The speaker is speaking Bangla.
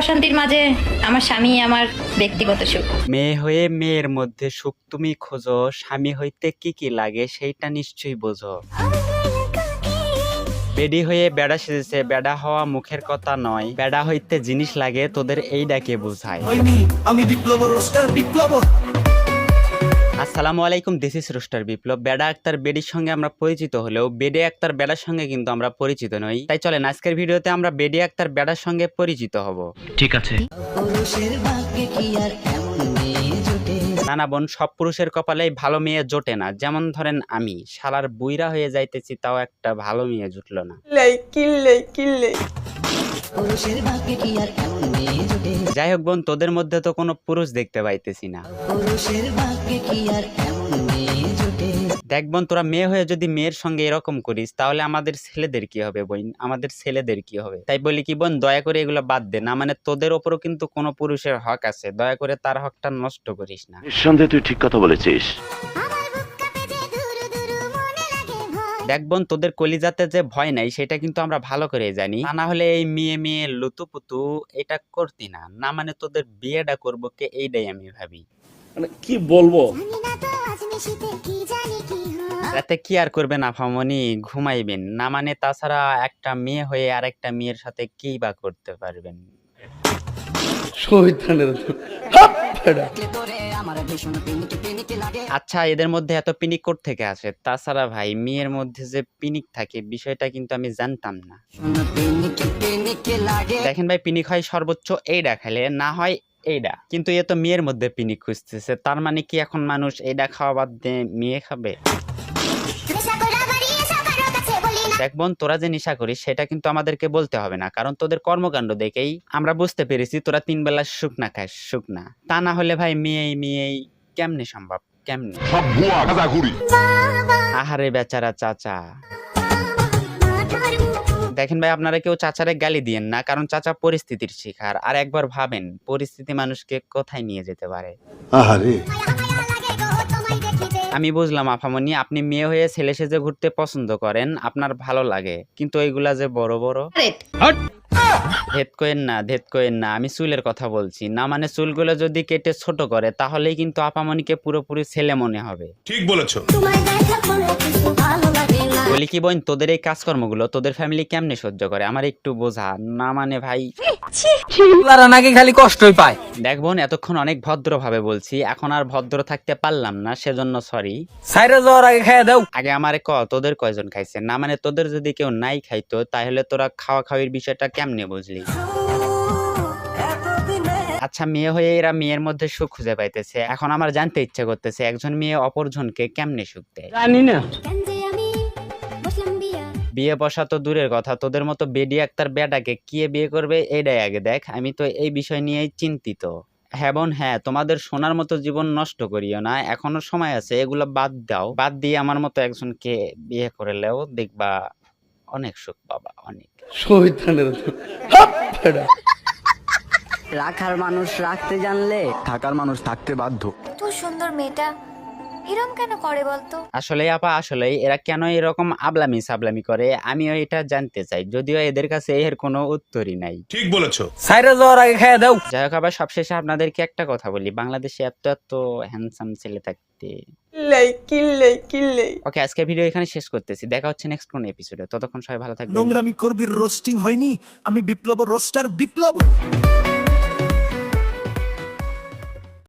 অশান্তির মাঝে আমার স্বামী আমার ব্যক্তিগত সুখ। মেয়ে হয়ে মেয়ের মধ্যে সুখ তুমি খোঁজো স্বামী হইতে কি কি লাগে সেইটা নিশ্চয়ই বোঝো। বেডি হয়ে বেড়া সেজেছে বেড়া হওয়া মুখের কথা নয়। বেড়া হইতে জিনিস লাগে তোদের এই ডাকে বোঝায়। আমি বিপ্লব রোস্টার বিপ্লব আসসালামু আলাইকুম দিস ইস রোস্টার বিপ্লব বেডা আক্তার বেডির সঙ্গে আমরা পরিচিত হলেও বেডে আক্তার বেড়ার সঙ্গে কিন্তু আমরা পরিচিত নই। তাই চলেন আজকের ভিডিওতে আমরা বেডে আক্তার বেড়ার সঙ্গে পরিচিত হব। ঠিক আছে। পুরুষের ভাগ্যে কি আর এমন মেয়ে জোটে? না না বোন সব পুরুষের কপালেই ভালো মেয়ে জোটে না। যেমন ধরেন আমি শালার বুইরা হয়ে যাইতেছি তাও একটা ভালো মেয়ে জুটলো না। পুরুষের ভাগ্যে কি আর এমন মেয়ে যাই হোক বোন তোদের মধ্যে তো কোনো পুরুষ দেখতে পাইতেছি না। পুরুষের ভাগ্যে কি আর এমন মেয়ে জোটে? দেখ বোন তোরা মেয়ে হয়ে যদি মেয়ের সঙ্গে এরকম করিস তাহলে আমাদের ছেলেদের কি হবে বোন? আমাদের ছেলেদের কি হবে? তাই বলি কি বোন দয়া করে এগুলো বাদ দে। না মানে তোদের ওপরও কিন্তু কোনো পুরুষের হক আছে। দয়া করে তার হকটা নষ্ট করিস না। নিঃসন্দেহে তুই ঠিক কথা বলেছিস। দেখ বোন তোদের কলিজাতে যে ভয় নাই সেটা কিন্তু আমরা ভালো করে জানি। তা না হলে এই মেয়ে মেয়ে লুতুপুতু এটা করতি না। না মানে তোদের বিয়েটা করব কে এইটাই আমি ভাবি। মানে কি বলব? রাতে কি আর করবেন আফামনি ঘুমাইবেন। না মানে তাছাড়া একটা মেয়ে হয়ে আরেকটা মেয়ের সাথে কি বা করতে পারবেন? আচ্ছা এদের মধ্যে এত পিনিক কোট থেকে আসে? তাছাড়া ভাই মেয়ের মধ্যে যে পিনিক থাকে বিষয়টা কিন্তু আমি জানতাম না। দেখেন ভাই পিনিক হয় সর্বোচ্চ এইডা খেলে না হয় এইডা। কিন্তু এ তো মেয়ের মধ্যে পিনিক খুঁজতেছে তার মানে কি এখন মানুষ এইডা খাওয়া বাদ দিয়ে মেয়ে খাবে? দেখ বোন তোরা যে নেশা করিস সেটা কিন্তু আমাদেরকে বলতে হবে না। কারণ তোদের কর্মকাণ্ড দেখেই আমরা বুঝতে পেরেছি তোরা তিন বেলা শুকনা খাস শুকনা। তা না হলে ভাই মেয়েই মেয়েই কেমনে সম্ভব? কেমনে? আহারে বেচারা চাচা। দেখেন ভাই আপনারা কেউ চাচারে গালি দিয়েন না কারণ চাচা পরিস্থিতির শিকার। আর একবার ভাবেন পরিস্থিতি মানুষকে কোথায় নিয়ে যেতে পারে? আহারে। আমি বুঝলাম আফামনি আপনি মেয়ে হয়ে ছেলে সেজে ঘুরতে পছন্দ করেন আপনার ভালো লাগে। কিন্তু এইগুলা যে বড় বড় রেট ধেত কোয়েন না ধেত কোয়েন না আমি চুলের কথা বলছি। না মানে চুলগুলো যদি কেটে ছোট করে তাহলেই কিন্তু আপামনিকে পুরোপুরি ছেলে মনে হবে। ঠিক বলেছ। বলি কি বোন তোদের এই কাজকর্মগুলো তোদের ফ্যামিলি কেমনে সহ্য করে? আমার একটু বোঝা। না মানে ভাই নাকি খালি কষ্টই পায়। দেখ বোন এতক্ষণ অনেক ভদ্রভাবে বলছি এখন আর ভদ্র থাকতে পারলাম না সেজন্য সরি সাইরে যাওয়ার আগে খেয়ে দাও। আগে আমারে ক তোদের কয়জন খাইছে? না মানে তোদের যদি কেউ নাই খাইতো তাহলে তোরা খাওয়া খাওয়ির বিষয়টা কেমনে বুঝলি। আচ্ছা মেয়ে হয়ে এরা মেয়ের মধ্যে সুখ খুঁজে পাইতেছে। এখন আমার জানতে ইচ্ছে করতেছে একজন মেয়ে অপরজনকে কেমনে সুখ দেয়? জানি না। বিয়ে বসা তো দূরের কথা তোদের মতো বেডি আক্তার বেটাকে কে বিয়ে করবে এটাই আগে দেখ। আমি তো এই বিষয় নিয়েই চিন্তিত। হ্যাঁ বোন হ্যাঁ তোমাদের সোনার মতো জীবন নষ্ট করিও না এখনও সময় আছে এগুলো বাদ দাও। বাদ দিয়ে আমার মতো একজনকে বিয়ে করে লেও দেখবা অনেক সুখ বাবা অনেক। রাখার মানুষ রাখতে জানলে থাকার মানুষ থাকতে বাধ্য। এত সুন্দর মেয়েটা। এরম কেন করে বলতো? আসলে আপা আসলে এরা কেন এরকম আবলামি সাবলামি করে? আমিও এটা জানতে চাই যদিও এদের কাছে এর কোনো উত্তরই নাই। ঠিক বলেছ। সাইরে যাওয়ার আগে খেয়ে দাও। যাই হোক আবার সবশেষে আপনাদেরকে একটা কথা বলি বাংলাদেশে এত এত হ্যান্ডসাম ছেলে থাকতে। ওকে আজকে ভিডিও এখানে শেষ করতেছি দেখা হচ্ছে নেক্সট কোন এপিসোডে ততক্ষণ সবাই ভালো থাকবেন। নোংরামি করবি রোস্টিং হয়নি আমি বিপ্লব রোস্টার বিপ্লব।